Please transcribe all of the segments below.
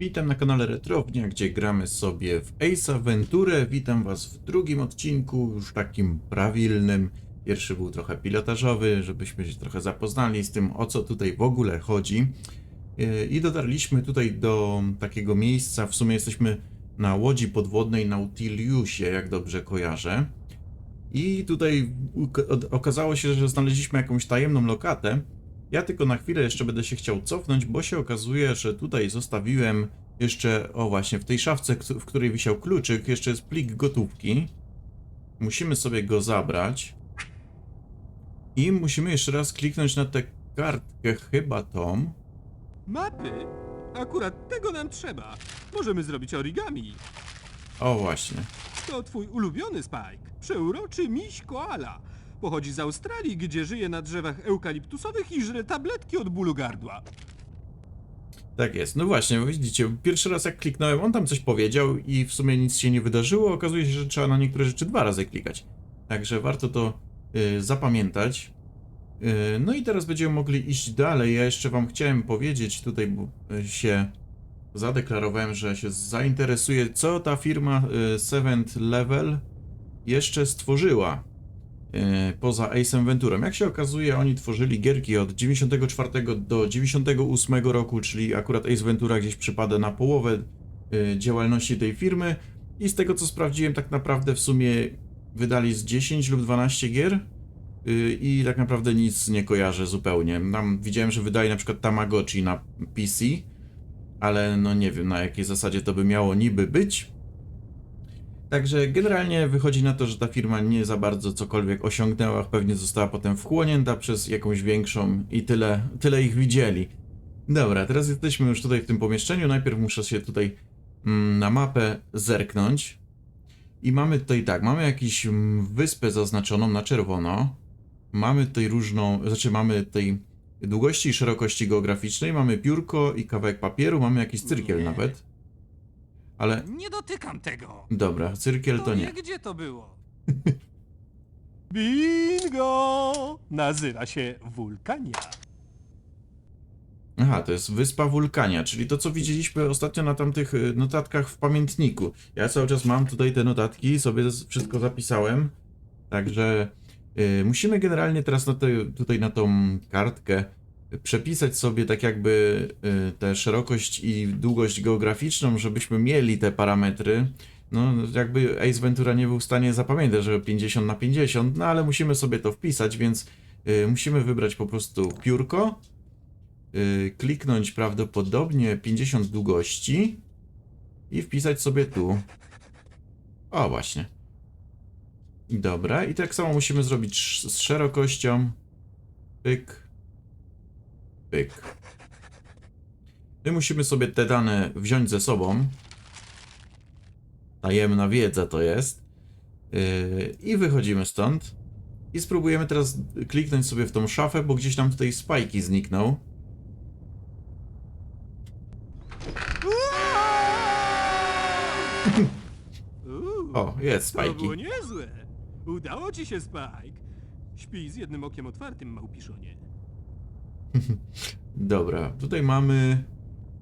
Witam na kanale Retrownia, gdzie gramy sobie w Ace Aventurę. Witam Was w drugim odcinku, już takim prawilnym. Pierwszy był trochę pilotażowy, żebyśmy się trochę zapoznali z tym, o co tutaj w ogóle chodzi. Yy, I dotarliśmy tutaj do takiego miejsca, w sumie jesteśmy na łodzi podwodnej Nautiliusie, jak dobrze kojarzę. I tutaj okazało się, że znaleźliśmy jakąś tajemną lokatę. Ja tylko na chwilę jeszcze będę się chciał cofnąć, bo się okazuje, że tutaj zostawiłem jeszcze, o właśnie, w tej szafce, w której wisiał kluczyk, jeszcze jest plik gotówki. Musimy sobie go zabrać. I musimy jeszcze raz kliknąć na tę kartkę, chyba tą. Mapy? Akurat tego nam trzeba. Możemy zrobić origami. O właśnie. To twój ulubiony Spike. Przeuroczy miś koala. Pochodzi z Australii, gdzie żyje na drzewach eukaliptusowych i żre tabletki od bólu gardła. Tak jest. No właśnie, widzicie, pierwszy raz jak kliknąłem, on tam coś powiedział i w sumie nic się nie wydarzyło. Okazuje się, że trzeba na niektóre rzeczy dwa razy klikać. Także warto to y, zapamiętać. Y, no i teraz będziemy mogli iść dalej. Ja jeszcze wam chciałem powiedzieć tutaj, bo y, się zadeklarowałem, że się zainteresuję, co ta firma Seventh Level jeszcze stworzyła poza Ace Venturą. Jak się okazuje, oni tworzyli gierki od 94 do 98 roku, czyli akurat Ace Ventura gdzieś przypada na połowę y, działalności tej firmy. I z tego co sprawdziłem, tak naprawdę w sumie wydali z 10 lub 12 gier. y, I tak naprawdę nic nie kojarzę zupełnie. Tam widziałem, że wydali na przykład Tamagotchi na PC, ale no nie wiem na jakiej zasadzie to by miało niby być. Także generalnie wychodzi na to, że ta firma nie za bardzo cokolwiek osiągnęła, pewnie została potem wchłonięta przez jakąś większą i tyle, tyle ich widzieli. Dobra, teraz jesteśmy już tutaj w tym pomieszczeniu. Najpierw muszę się tutaj mm, na mapę zerknąć. I mamy tutaj tak, mamy jakąś mm, wyspę zaznaczoną na czerwono. Mamy tutaj różną, znaczy mamy tutaj długości i szerokości geograficznej, mamy piórko i kawałek papieru, mamy jakiś cyrkiel nawet. Ale Nie dotykam tego. dobra, cyrkiel to nie. gdzie to było. Bingo! Nazywa się Wulkania. Aha, to jest Wyspa Wulkania, czyli to, co widzieliśmy ostatnio na tamtych y, notatkach w pamiętniku. Ja cały czas mam tutaj te notatki, sobie z- wszystko zapisałem. Także y, musimy generalnie teraz na te, tutaj na tą kartkę przepisać sobie tak jakby y, tę szerokość i długość geograficzną, żebyśmy mieli te parametry. No, jakby Ace Ventura nie był w stanie zapamiętać, że 50 na 50, no ale musimy sobie to wpisać, więc y, musimy wybrać po prostu piórko y, kliknąć prawdopodobnie 50 długości i wpisać sobie tu. O, właśnie. Dobra, i tak samo musimy zrobić z szerokością. Pyk. Pyk. My musimy sobie te dane wziąć ze sobą. Tajemna wiedza to jest. Yy, I wychodzimy stąd. I spróbujemy teraz kliknąć sobie w tą szafę, bo gdzieś nam tutaj spajki zniknął. O, jest to spajki. było niezłe. Udało ci się, Spike. Śpij z jednym okiem otwartym, małpiszonie. Dobra, tutaj mamy.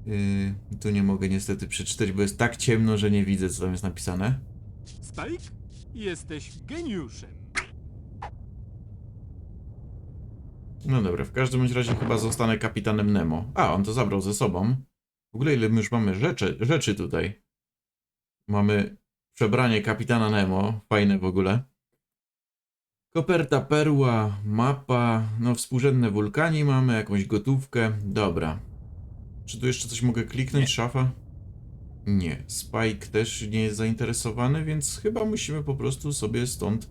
Yy, tu nie mogę niestety przeczytać, bo jest tak ciemno, że nie widzę, co tam jest napisane. Spike, jesteś geniuszem. No dobra, w każdym bądź razie chyba zostanę kapitanem Nemo. A, on to zabrał ze sobą. W ogóle ile my już mamy rzeczy, rzeczy tutaj. Mamy przebranie kapitana Nemo, fajne w ogóle. Koperta, perła, mapa, no współrzędne wulkani mamy, jakąś gotówkę. Dobra. Czy tu jeszcze coś mogę kliknąć? Szafa? Nie. Spike też nie jest zainteresowany, więc chyba musimy po prostu sobie stąd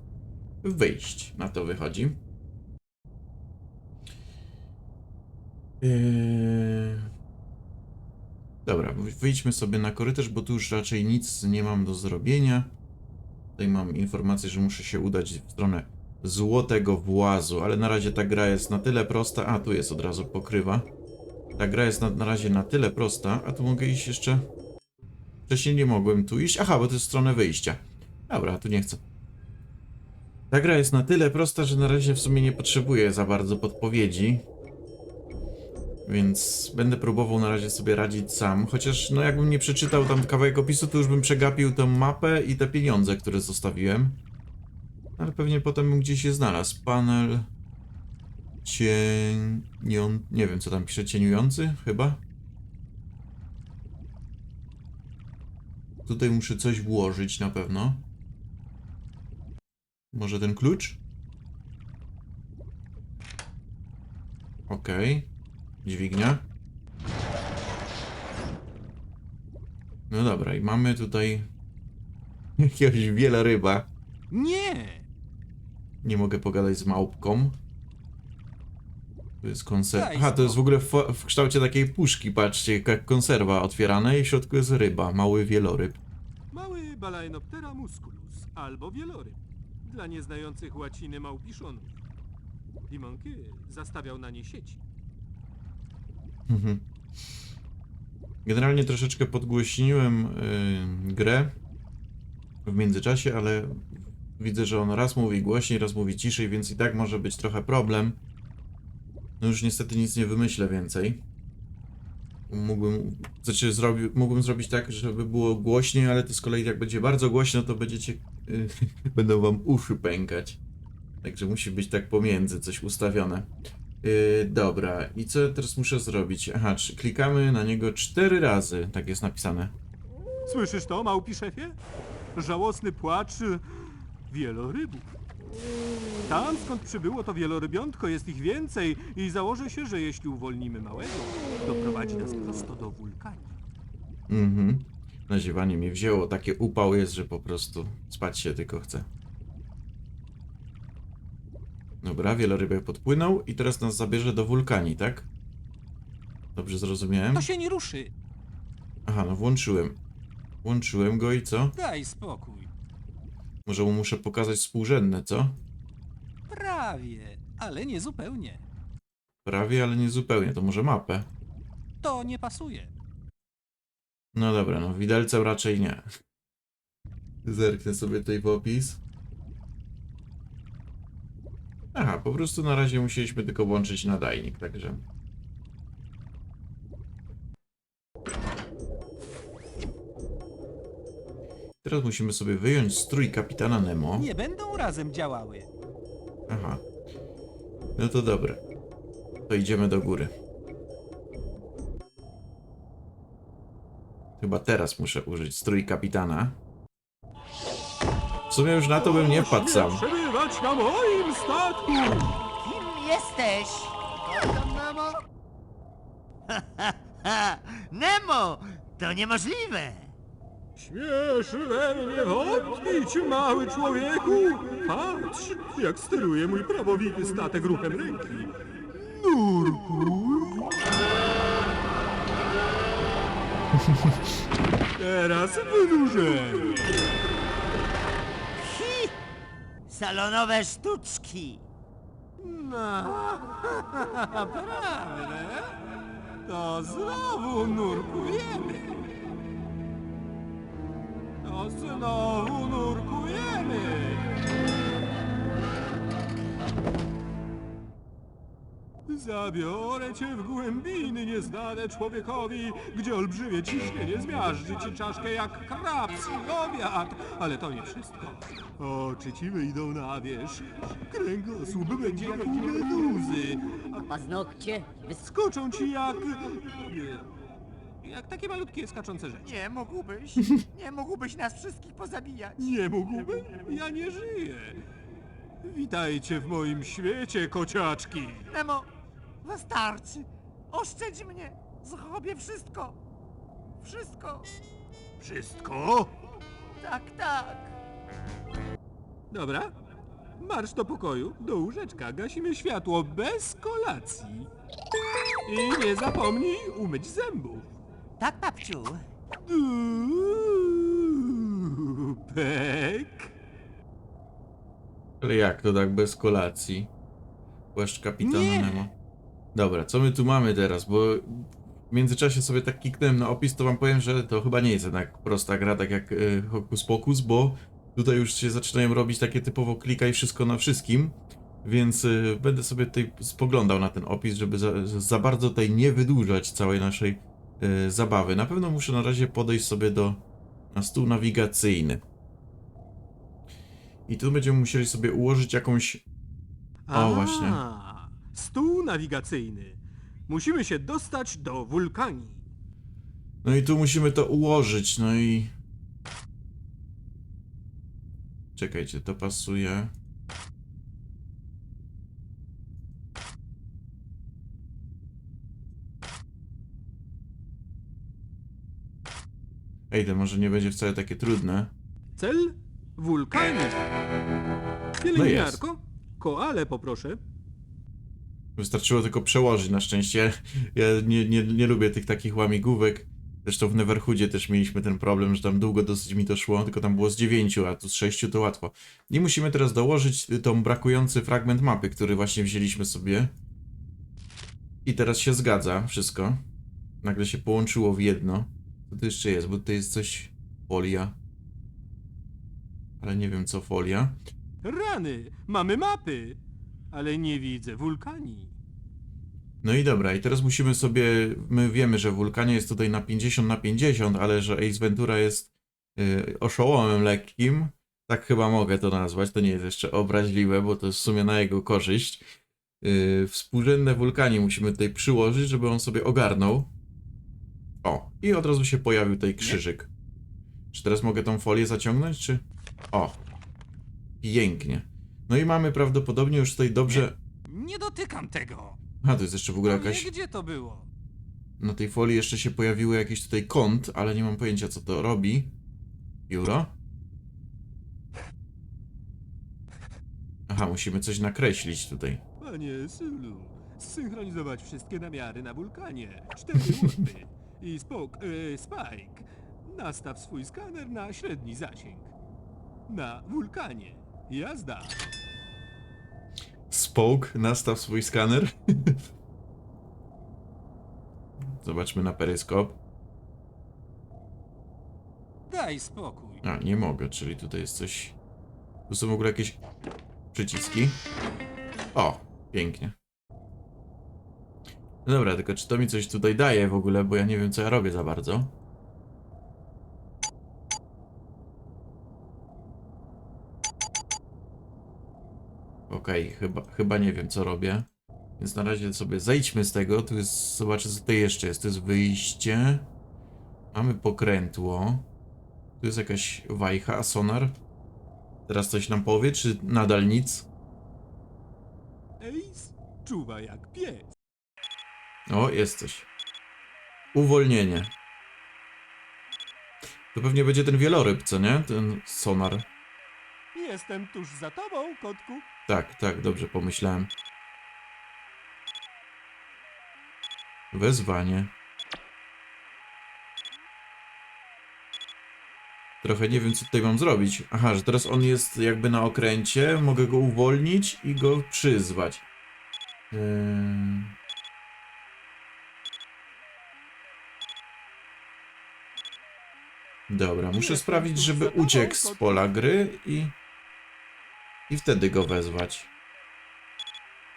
wyjść. Na to wychodzi. Yy... Dobra, wy- wyjdźmy sobie na korytarz, bo tu już raczej nic nie mam do zrobienia. Tutaj mam informację, że muszę się udać w stronę złotego włazu, ale na razie ta gra jest na tyle prosta. A, tu jest od razu pokrywa. Ta gra jest na, na razie na tyle prosta, a tu mogę iść jeszcze. Wcześniej nie mogłem tu iść. Aha, bo to jest stronę wyjścia. Dobra, tu nie chcę. Ta gra jest na tyle prosta, że na razie w sumie nie potrzebuję za bardzo podpowiedzi. Więc będę próbował na razie sobie radzić sam, chociaż no jakbym nie przeczytał tam kawałek opisu, to już bym przegapił tą mapę i te pieniądze, które zostawiłem. Ale pewnie potem gdzieś je znalazł. Panel... Cienią... nie wiem co tam pisze, cieniujący chyba? Tutaj muszę coś włożyć na pewno. Może ten klucz? Okej. Dźwignia. No dobra, i mamy tutaj jakiegoś wieloryba. Nie! Nie mogę pogadać z małpką. To jest konserwa. Aha, to jest w ogóle w, w kształcie takiej puszki, patrzcie, jak konserwa otwierana i w środku jest ryba, mały wieloryb. Mały Balaenoptera musculus albo wieloryb. Dla nieznających łaciny małpiszonów. Limonky zastawiał na nie sieci. Mhm. Generalnie troszeczkę podgłośniłem y, grę w międzyczasie, ale widzę, że on raz mówi głośniej, raz mówi ciszej, więc i tak może być trochę problem. No już niestety nic nie wymyślę więcej. Mógłbym, znaczy zrobi, mógłbym zrobić tak, żeby było głośniej, ale to z kolei jak będzie bardzo głośno, to będziecie, y, będą wam uszy pękać. Także musi być tak pomiędzy coś ustawione. Yy, dobra, i co teraz muszę zrobić? Aha, czy klikamy na niego cztery razy, tak jest napisane. Słyszysz to, małpi szefie? Żałosny płacz wielorybów. Tam, skąd przybyło to wielorybiątko, jest ich więcej i założę się, że jeśli uwolnimy małego, doprowadzi nas prosto do wulkani. Mhm. Naziewanie mnie wzięło, takie upał jest, że po prostu spać się tylko chce. Dobra, wielorybek podpłynął i teraz nas zabierze do wulkani, tak? Dobrze zrozumiałem? To się nie ruszy. Aha, no włączyłem. Włączyłem go i co? Daj spokój. Może mu muszę pokazać współrzędne, co? Prawie, ale nie zupełnie. Prawie, ale nie zupełnie, to może mapę. To nie pasuje. No dobra, no widelcem raczej nie. Zerknę sobie tutaj w opis. Aha, po prostu na razie musieliśmy tylko włączyć nadajnik, także. Teraz musimy sobie wyjąć strój kapitana Nemo. Nie będą razem działały. Aha. No to dobra. To idziemy do góry. Chyba teraz muszę użyć strój kapitana. W sumie już na to bym nie wpadł sam. Przebywać na moim statku! Kim jesteś? Kapitan Nemo? Nemo! To niemożliwe! Śmieszy we mnie wątpić, mały człowieku! Patrz, jak steruje mój prawowity statek ruchem ręki. Nurkuj! Teraz wynurzenie. Hi! Salonowe sztuczki! No, prawda? To znowu nurkujemy. Znowu nurkujemy. Zabiorę cię w głębiny nieznane człowiekowi, gdzie olbrzymie ciśnienie zmiażdży ci czaszkę jak krabski obiad. Ale to nie wszystko. Oczy ci wyjdą na wierzch. Kręgosłup będzie jak u meduzy. Paznokcie? Wys... Skoczą ci jak... Jak takie malutkie skaczące rzeczy. Nie mógłbyś, nie mógłbyś nas wszystkich pozabijać. Nie mógłbym? Ja nie żyję. Witajcie w moim świecie, kociaczki. Nemo, wystarczy! Oszczędź mnie! Zrobię wszystko! Wszystko! Wszystko? Tak, tak! Dobra. Marsz do pokoju, do łóżeczka, gasimy światło bez kolacji. I nie zapomnij umyć zębów. Tak, babciu! Dupek. Ale jak to tak bez kolacji? Płaszcz kapitana Nie. Nemo. Dobra, co my tu mamy teraz? Bo w międzyczasie sobie tak kliknąłem na opis, to wam powiem, że to chyba nie jest jednak prosta gra, tak jak y, Hokus Pokus, bo tutaj już się zaczynają robić takie typowo klikaj wszystko na wszystkim. Więc y, będę sobie tutaj spoglądał na ten opis, żeby za, za bardzo tutaj nie wydłużać całej naszej y, zabawy. Na pewno muszę na razie podejść sobie do na stół nawigacyjny. I tu będziemy musieli sobie ułożyć jakąś O, właśnie. Stół nawigacyjny. Musimy się dostać do wulkanii. No i tu musimy to ułożyć, no i... Czekajcie, to pasuje. Ej, to może nie będzie wcale takie trudne. Cel? Wulkanii. Pielęgniarko? Koale poproszę. Wystarczyło tylko przełożyć na szczęście. Ja nie, nie, nie lubię tych takich łamigłówek. Zresztą w Neverhoodzie też mieliśmy ten problem, że tam długo dosyć mi to szło, tylko tam było z dziewięciu, a tu z sześciu to łatwo. I musimy teraz dołożyć tą brakujący fragment mapy, który właśnie wzięliśmy sobie. I teraz się zgadza wszystko. Nagle się połączyło w jedno. Co to jeszcze jest? Bo to jest coś... Folia. Ale nie wiem co folia. Rany! Mamy mapy! Ale nie widzę wulkanii. No i dobra, i teraz musimy sobie. My wiemy, że wulkanie jest tutaj na 50 na 50, ale że Ace Ventura jest y, oszołomem lekkim. Tak chyba mogę to nazwać. To nie jest jeszcze obraźliwe, bo to jest w sumie na jego korzyść. Y, współrzędne wulkanie musimy tutaj przyłożyć, żeby on sobie ogarnął. O, i od razu się pojawił tutaj krzyżyk. Czy teraz mogę tą folię zaciągnąć, czy. O! Pięknie. No i mamy prawdopodobnie już tutaj dobrze. Nie dotykam tego! A, to jest jeszcze w ogóle jakaś. nie, gdzie to było? Na tej folii jeszcze się pojawiły jakiś tutaj kąt, ale nie mam pojęcia co to robi. Biuro? Aha, musimy coś nakreślić tutaj. Panie Sulu, zsynchronizować wszystkie namiary na wulkanie. Cztery łapy. I spok, e, Spike, nastaw swój skaner na średni zasięg. Na wulkanie. Jazda. Spoke, nastaw swój skaner. Zobaczmy na peryskop. Daj spokój. A, nie mogę, czyli tutaj jest coś... Tu są w ogóle jakieś przyciski. O, pięknie. No dobra, tylko czy to mi coś tutaj daje w ogóle, bo ja nie wiem co ja robię za bardzo. Okej, chyba, chyba nie wiem co robię. Więc na razie sobie zejdźmy z tego. Tu jest, zobaczę co tutaj jeszcze jest. To jest wyjście. Mamy pokrętło. Tu jest jakaś wajcha, sonar. Teraz coś nam powie, czy nadal nic? Ace czuwa jak pies. O, jest coś. Uwolnienie. To pewnie będzie ten wieloryb, co nie? Ten sonar. Jestem tuż za tobą, kotku. Tak, tak, dobrze pomyślałem. Wezwanie. Trochę nie wiem, co tutaj mam zrobić. Aha, że teraz on jest jakby na okręcie, mogę go uwolnić i go przyzwać. Eee... Dobra, muszę sprawić, żeby uciekł z pola gry i... I wtedy go wezwać.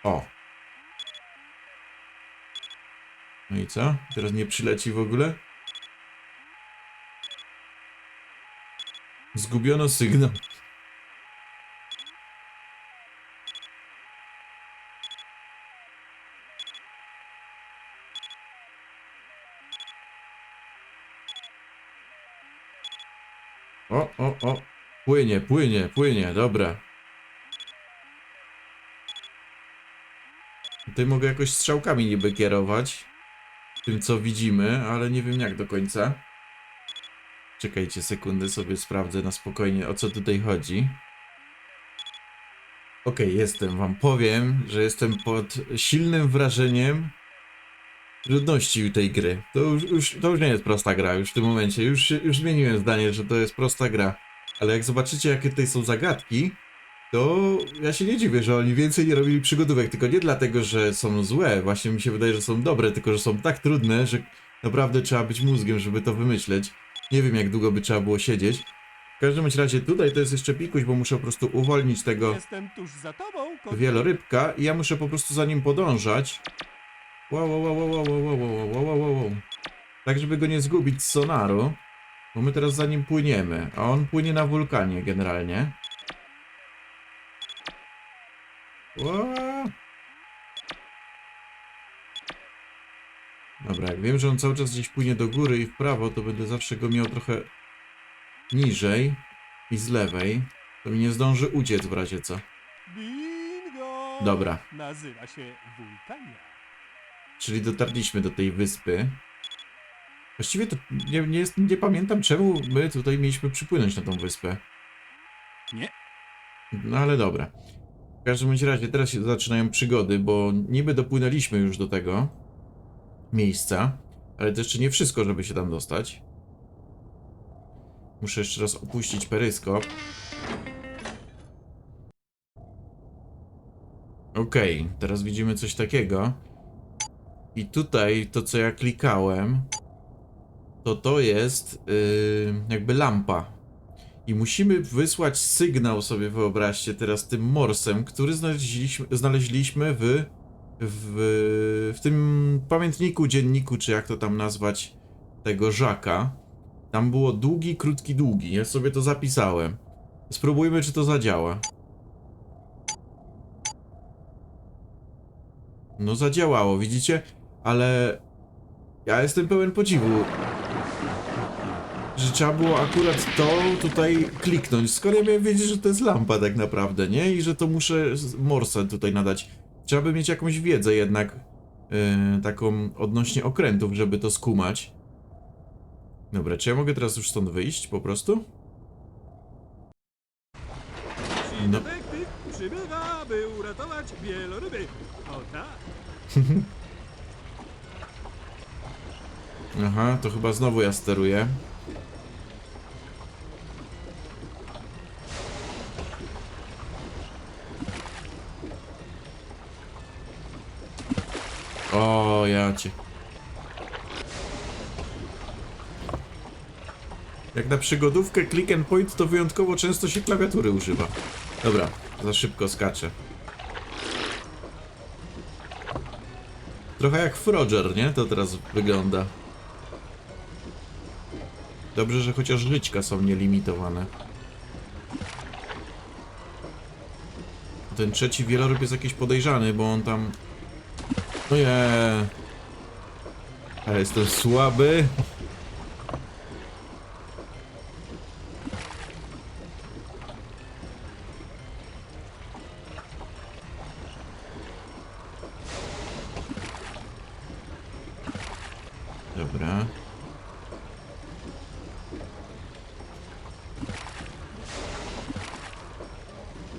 O. No i co? Teraz nie przyleci w ogóle? Zgubiono sygnał. O. Płynie, płynie, płynie, dobra. Tutaj mogę jakoś strzałkami niby kierować. Tym co widzimy, ale nie wiem jak do końca. Czekajcie sekundę, sobie sprawdzę na spokojnie o co tutaj chodzi. Okej, jestem. Wam powiem, że jestem pod silnym wrażeniem trudności tej gry. To już, już, to już nie jest prosta gra, już w tym momencie. Już, już zmieniłem zdanie, że to jest prosta gra. Ale jak zobaczycie, jakie tutaj są zagadki, to ja się nie dziwię, że oni więcej nie robili przygodówek. Tylko nie dlatego, że są złe. Właśnie mi się wydaje, że są dobre, tylko że są tak trudne, że naprawdę trzeba być mózgiem, żeby to wymyśleć. Nie wiem, jak długo by trzeba było siedzieć. W każdym bądź razie tutaj to jest jeszcze pikuś, bo muszę po prostu uwolnić tego tobą, wielorybka i ja muszę po prostu za nim podążać. Wow, wow, wow, wow, wow, wow, wow, wow, wow, wow, wow. Tak, żeby go nie zgubić z sonaru. Bo my teraz za nim płyniemy, a on płynie na wulkanie generalnie. Ła. Dobra, jak wiem, że on cały czas gdzieś płynie do góry i w prawo, to będę zawsze go miał trochę niżej i z lewej. To mi nie zdąży uciec w razie co. Bingo! Dobra. Nazywa się wulkania. Czyli dotarliśmy do tej wyspy. Właściwie to nie, nie, jest, nie pamiętam czemu my tutaj mieliśmy przypłynąć na tą wyspę. Nie. No ale dobra. W każdym bądź razie teraz się zaczynają przygody, bo niby dopłynęliśmy już do tego miejsca, ale to jeszcze nie wszystko, żeby się tam dostać. Muszę jeszcze raz opuścić peryskop. Okej, teraz widzimy coś takiego. I tutaj to, co ja klikałem, to to jest yy, jakby lampa. I musimy wysłać sygnał sobie, wyobraźcie, teraz tym morsem, który znaleźliśmy, znaleźliśmy w, w, w tym pamiętniku, dzienniku, czy jak to tam nazwać, tego Żaka. Tam było długi, krótki, długi. Ja sobie to zapisałem. Spróbujmy, czy to zadziała. No zadziałało, widzicie? Ale ja jestem pełen podziwu, że trzeba było akurat to tutaj kliknąć. Skoro ja miałem wiedzieć, że to jest lampa tak naprawdę, nie? I że to muszę morsa tutaj nadać. Trzeba by mieć jakąś wiedzę jednak yy, taką odnośnie okrętów, żeby to skumać. Dobra, czy ja mogę teraz już stąd wyjść po prostu? No. by uratować wieloryby. O tak. Aha, to chyba znowu ja steruję. O, ja cię. Jak na przygodówkę click and point, to wyjątkowo często się klawiatury używa. Dobra, za szybko skaczę. Trochę jak Froger, nie? To teraz wygląda. Dobrze, że chociaż żyćka są nielimitowane. Ten trzeci wieloryb jest jakiś podejrzany, bo on tam... Nie. Ale jestem słaby. Dobra.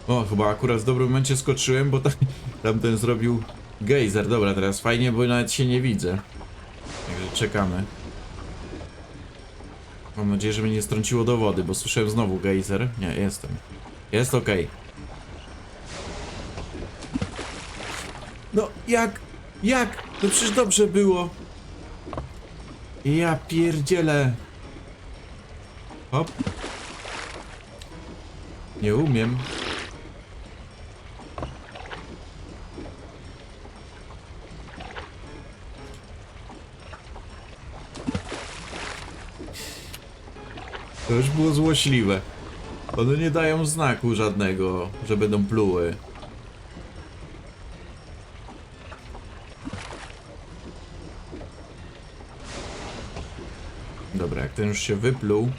O, chyba akurat w dobrym momencie skoczyłem, bo tam, tamten zrobił gejzer. Dobra, teraz fajnie, bo nawet się nie widzę. Także czekamy. Mam nadzieję, że mnie nie strąciło do wody, bo słyszałem znowu gejzer. Nie, jestem. Jest okej. No, jak? Jak? No przecież dobrze było. Ja pierdzielę. Hop. Nie umiem. To już było złośliwe. One nie dają znaku żadnego, że będą pluły. Dobra, jak ten już się wypluł.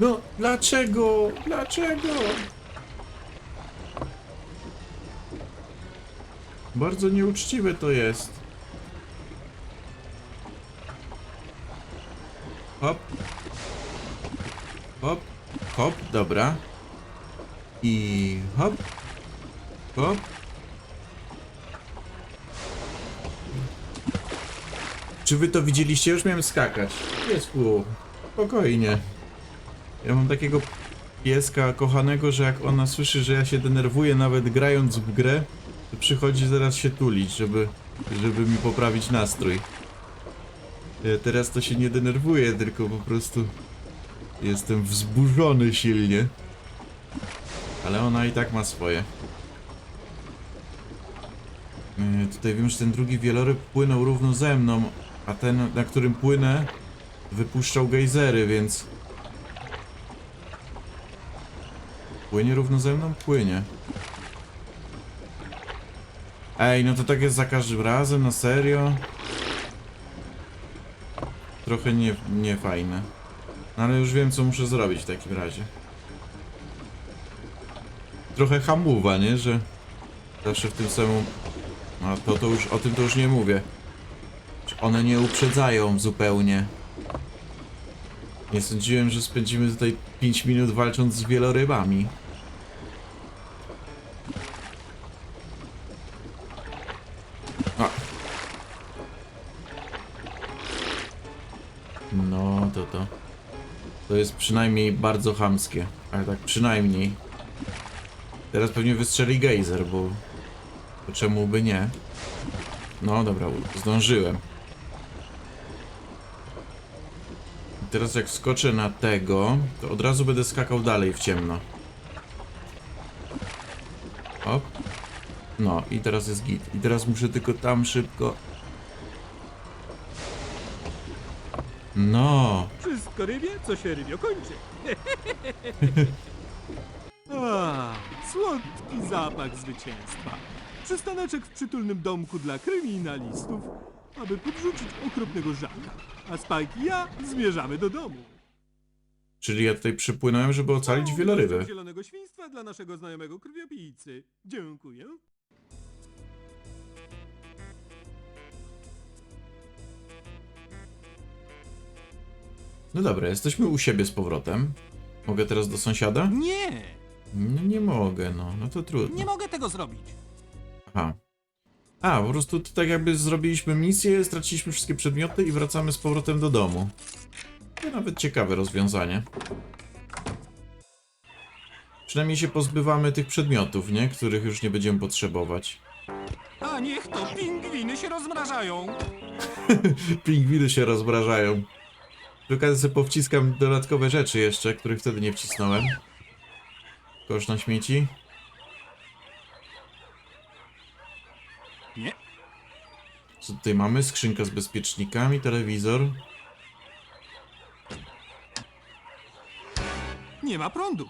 No, dlaczego? Dlaczego? Bardzo nieuczciwe to jest. Hop. Hop. Hop, dobra. I hop. Hop. Czy wy to widzieliście? Już miałem skakać. Piesku, spokojnie. Ja mam takiego pieska kochanego, że jak ona słyszy, że ja się denerwuję nawet grając w grę, przychodzi zaraz się tulić, żeby żeby mi poprawić nastrój. Ja teraz to się nie denerwuję, tylko po prostu jestem wzburzony silnie. Ale ona i tak ma swoje. Yy, Tutaj wiem, że ten drugi wieloryb płynął równo ze mną, a ten, na którym płynę, wypuszczał gejzery, więc... Płynie równo ze mną? Płynie. Ej, no to tak jest za każdym razem, na serio? Trochę nie, nie fajne. No ale już wiem, co muszę zrobić w takim razie. Trochę hamuwa, nie? Że zawsze w tym samym... A to, to już, o tym to już nie mówię. One nie uprzedzają zupełnie. Nie sądziłem, że spędzimy tutaj 5 minut walcząc z wielorybami. No, to to. To jest przynajmniej bardzo chamskie. Ale tak przynajmniej. Teraz pewnie wystrzeli gejzer, bo... To czemu by nie? No dobra, zdążyłem. Teraz jak skoczę na tego, to od razu będę skakał dalej w ciemno. Hop. No i teraz jest git. I teraz muszę tylko tam szybko. No. Wszystko rybie, co się rybio kończy. A, słodki zapach zwycięstwa. Przystaneczek w przytulnym domku dla kryminalistów, aby podrzucić okropnego żaka. A Spike i ja zmierzamy do domu. Czyli ja tutaj przypłynąłem, żeby ocalić wielorybę. Zielonego świństwa dla naszego znajomego krwiopijcy. Dziękuję. No dobra, jesteśmy u siebie z powrotem. Mogę teraz do sąsiada? Nie! No nie mogę, no. No to trudno. Nie mogę tego zrobić. Aha. A, po prostu to tak jakby zrobiliśmy misję, straciliśmy wszystkie przedmioty i wracamy z powrotem do domu. To nawet ciekawe rozwiązanie. Przynajmniej się pozbywamy tych przedmiotów, nie? Których już nie będziemy potrzebować. A niech to pingwiny się rozmrażają. Pingwiny się rozmrażają. Przy okazji sobie powciskam dodatkowe rzeczy jeszcze, których wtedy nie wcisnąłem. Kosz na śmieci. Nie. Co tutaj mamy? Skrzynka z bezpiecznikami, telewizor. Nie ma prądu.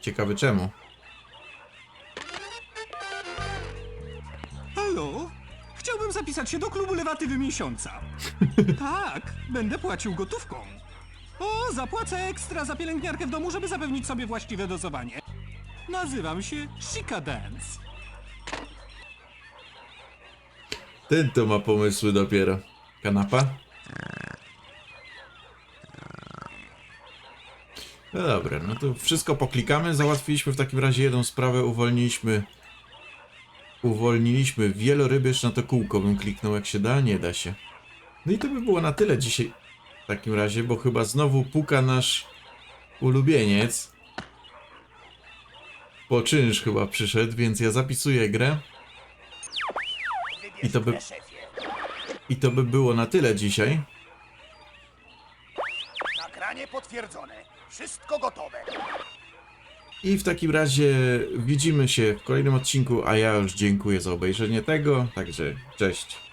Ciekawy czemu. Zapisać się do klubu lewatywy miesiąca. tak, będę płacił gotówką. O, zapłacę ekstra za pielęgniarkę w domu, żeby zapewnić sobie właściwe dozowanie. Nazywam się Shika Dance. Ten to ma pomysły dopiero. Kanapa? No dobra, no to wszystko poklikamy. Załatwiliśmy w takim razie jedną sprawę, uwolniliśmy. Uwolniliśmy wieloryby, jeszcze na to kółko bym kliknął jak się da, nie da się. No i to by było na tyle dzisiaj w takim razie, bo chyba znowu puka nasz ulubieniec. Po czynsz chyba przyszedł, więc ja zapisuję grę. I to by... I to by było na tyle dzisiaj. Nagranie potwierdzone. Wszystko gotowe. I w takim razie widzimy się w kolejnym odcinku, a ja już dziękuję za obejrzenie tego, także cześć.